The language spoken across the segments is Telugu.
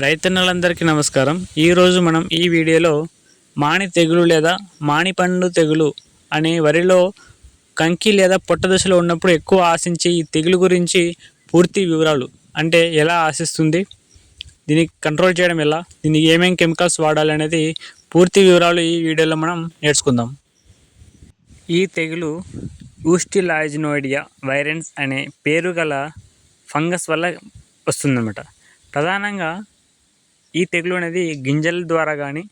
రైతన్నలందరికీ నమస్కారం. ఈరోజు మనం ఈ వీడియోలో మాణి తెగులు లేదా మాణిపండు తెగులు అనే వరిలో కంకి లేదా పొట్ట దశలో ఉన్నప్పుడు ఎక్కువ ఆశించే ఈ తెగులు గురించి పూర్తి వివరాలు అంటే ఎలా ఆశిస్తుంది దీన్ని కంట్రోల్ చేయడం ఎలా దీనికి ఏమేమి కెమికల్స్ వాడాలి అనేది పూర్తి వివరాలు ఈ వీడియోలో మనం నేర్చుకుందాం. ఈ తెగులు ఊస్టిలాజినోయిడియా వైరెన్స్ అనే పేరు గల ఫంగస్ వల్ల వస్తుందన్నమాట. ప్రధానంగా ఈ తెగులు అనేది గింజల ద్వారా కానీ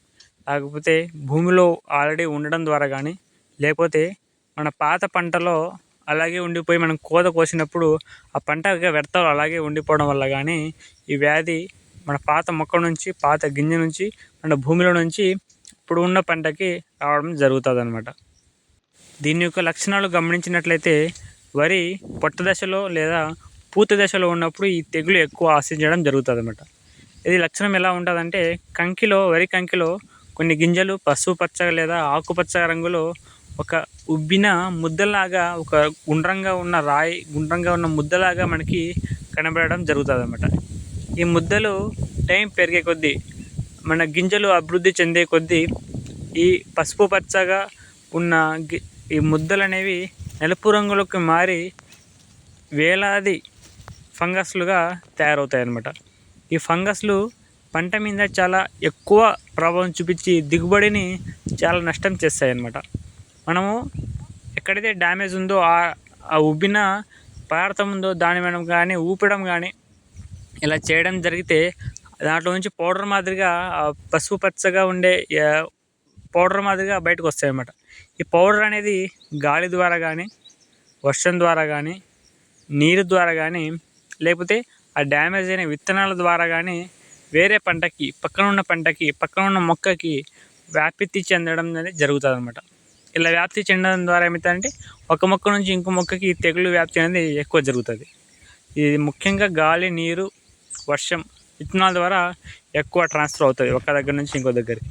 లేకపోతే భూమిలో ఆల్రెడీ ఉండడం ద్వారా కానీ లేకపోతే మన పాత పంటలో అలాగే ఉండిపోయి మనం కోత కోసినప్పుడు ఆ పంట వ్యర్థాలు అలాగే ఉండిపోవడం వల్ల కానీ ఈ వ్యాధి మన పాత మొక్క నుంచి పాత గింజ నుంచి మన భూమిలో నుంచి ఇప్పుడు ఉన్న పంటకి రావడం జరుగుతుంది అనమాట దీని యొక్క లక్షణాలు గమనించినట్లయితే వరి పొట్ట దశలో లేదా పూత దశలో ఉన్నప్పుడు ఈ తెగులు ఎక్కువ ఆశించడం జరుగుతుంది అనమాట ఇది లక్షణం ఎలా ఉంటుందంటే కంకిలో వరి కంకిలో కొన్ని గింజలు పసుపు పచ్చ లేదా ఆకుపచ్చ రంగులో ఒక ఉబ్బిన ముద్దలాగా ఒక గుండ్రంగా ఉన్న రాయి గుండ్రంగా ఉన్న ముద్దలాగా మనకి కనబడడం జరుగుతుంది అనమాట ఈ ముద్దలు టైం పెరిగే కొద్దీ మన గింజలు అభివృద్ధి చెందే కొద్దీ ఈ పసుపు పచ్చగా ఉన్న గి ఈ ముద్దలు అనేవి నలుపు రంగులోకి మారి వేలాది ఫంగస్లుగా తయారవుతాయి అన్నమాట ఈ ఫంగస్లు పంట మీద చాలా ఎక్కువ ప్రభావం చూపించి దిగుబడిని చాలా నష్టం చేస్తాయి అన్నమాట మనము ఎక్కడైతే డ్యామేజ్ ఉందో ఆ ఉబ్బిన పదార్థం ఉందో దాని మనం కానీ ఊపడం కానీ ఇలా చేయడం జరిగితే దాంట్లో నుంచి పౌడర్ మాదిరిగా పసుపు పచ్చగా ఉండే పౌడర్ మాదిరిగా బయటకు వస్తాయి అన్నమాట ఈ పౌడర్ అనేది గాలి ద్వారా కానీ వర్షం ద్వారా కానీ నీరు ద్వారా కానీ లేకపోతే ఆ డ్యామేజ్ అయిన విత్తనాల ద్వారా కానీ వేరే పంటకి పక్కన ఉన్న పంటకి పక్కన ఉన్న మొక్కకి వ్యాప్తి చెందడం అనేది జరుగుతుంది అనమాట ఇలా వ్యాప్తి చెందడం ద్వారా ఏమవుతుందంటే ఒక మొక్క నుంచి ఇంకో మొక్కకి తెగులు వ్యాప్తి అనేది ఎక్కువ జరుగుతుంది. ఇది ముఖ్యంగా గాలి నీరు వర్షం విత్తనాల ద్వారా ఎక్కువ ట్రాన్స్ఫర్ అవుతుంది ఒక దగ్గర నుంచి ఇంకో దగ్గరికి.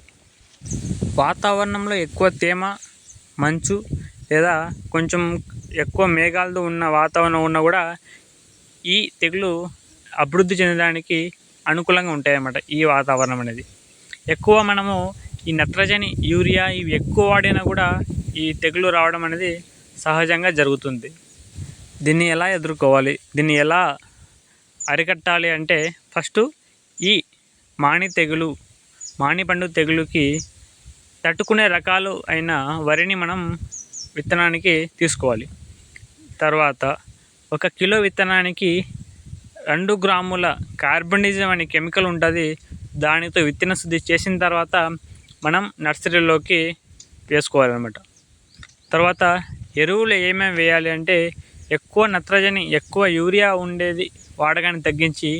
వాతావరణంలో ఎక్కువ తేమ మంచు లేదా కొంచెం ఎక్కువ మేఘాలతో ఉన్న వాతావరణం ఉన్నా కూడా ఈ తెగులు అభివృద్ధి చెందడానికి అనుకూలంగా ఉంటాయన్నమాట ఈ వాతావరణం అనేది. ఎక్కువ మనము ఈ నత్రజని యూరియా ఇవి ఎక్కువ వాడినా కూడా ఈ తెగులు రావడం అనేది సహజంగా జరుగుతుంది. దీన్ని ఎలా ఎదుర్కోవాలి? దీన్ని ఎలా అరికట్టాలి అంటే ఫస్ట్ ఈ మాణి తెగులు మాణిపండు తెగులుకి తట్టుకునే రకాలు అయిన వరిని మనం విత్తనానికి తీసుకోవాలి. తర్వాత ఒక కిలో విత్తనానికి రెండు గ్రాముల కార్బనిజం అనే కెమికల్ ఉంటుంది. దానితో విత్తన శుద్ధి చేసిన తర్వాత మనం నర్సరీలోకి వేసుకోవాలన్నమాట. తర్వాత ఎరువులు ఏమేమి వేయాలి అంటే ఎక్కువ నత్రజని ఎక్కువ యూరియా ఉండేది వాడకాన్ని తగ్గించి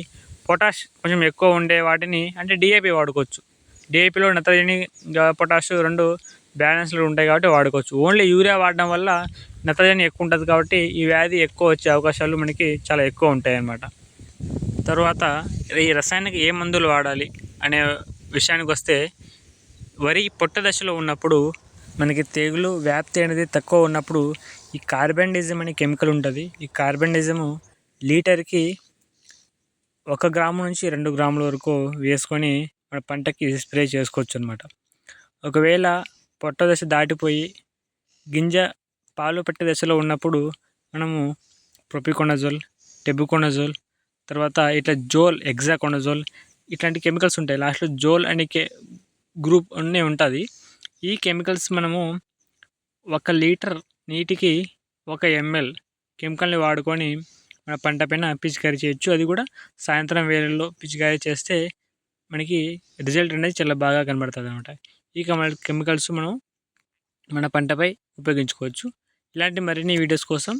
పొటాష్ కొంచెం ఎక్కువ ఉండే వాటిని అంటే డిఏపి వాడుకోవచ్చు. డిఏపిలో నత్రజని పొటాష్ రెండు బ్యాలెన్స్లు ఉంటాయి కాబట్టి వాడుకోవచ్చు. ఓన్లీ యూరియా వాడడం వల్ల నత్రజని ఎక్కువ ఉంటుంది కాబట్టి ఈ వ్యాధి ఎక్కువ వచ్చే అవకాశాలు మనకి చాలా ఎక్కువ ఉంటాయి అన్నమాట తర్వాత ఈ రసాయనిక ఏ మందులు వాడాలి అనే విషయానికి వస్తే వరి పొట్ట దశలో ఉన్నప్పుడు మనకి తెగులు వ్యాప్తి అనేది తక్కువ ఉన్నప్పుడు ఈ కార్బెండిజం అనే కెమికల్ ఉంటుంది. ఈ కార్బెండిజము లీటర్కి ఒక గ్రాము నుంచి రెండు గ్రాముల వరకు వేసుకొని మన పంటకి స్ప్రే చేసుకోవచ్చు అనమాట ఒకవేళ పొట్ట దశ దాటిపోయి గింజ పాలు పెట్టే దశలో ఉన్నప్పుడు మనము ప్రొపికొనజోల్ టెబుకొనజోల్ తర్వాత ఇట్లా జోల్ ఎగ్జాకొనజోల్ ఇట్లాంటి కెమికల్స్ ఉంటాయి. లాస్ట్లో జోల్ అనే కే గ్రూప్ అన్నీ ఉంటుంది. ఈ కెమికల్స్ మనము ఒక లీటర్ నీటికి ఒక ఎంఎల్ కెమికల్ని వాడుకొని మన పంట పైన పిచికారీ చేయొచ్చు. అది కూడా సాయంత్రం వేళల్లో పిచికారీ చేస్తే మనకి రిజల్ట్ అనేది చాలా బాగా కనబడుతుంది అనమాట ఈ కెమికల్స్ మనం మన పంటపై ఉపయోగించుకోవచ్చు. ఇలాంటి మరిన్ని వీడియోస్ కోసం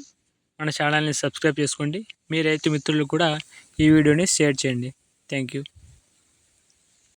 మన ఛానల్ని సబ్స్క్రైబ్ చేసుకోండి. మీ రైతు మిత్రులు కూడా ఈ వీడియోని షేర్ చేయండి. Thank you.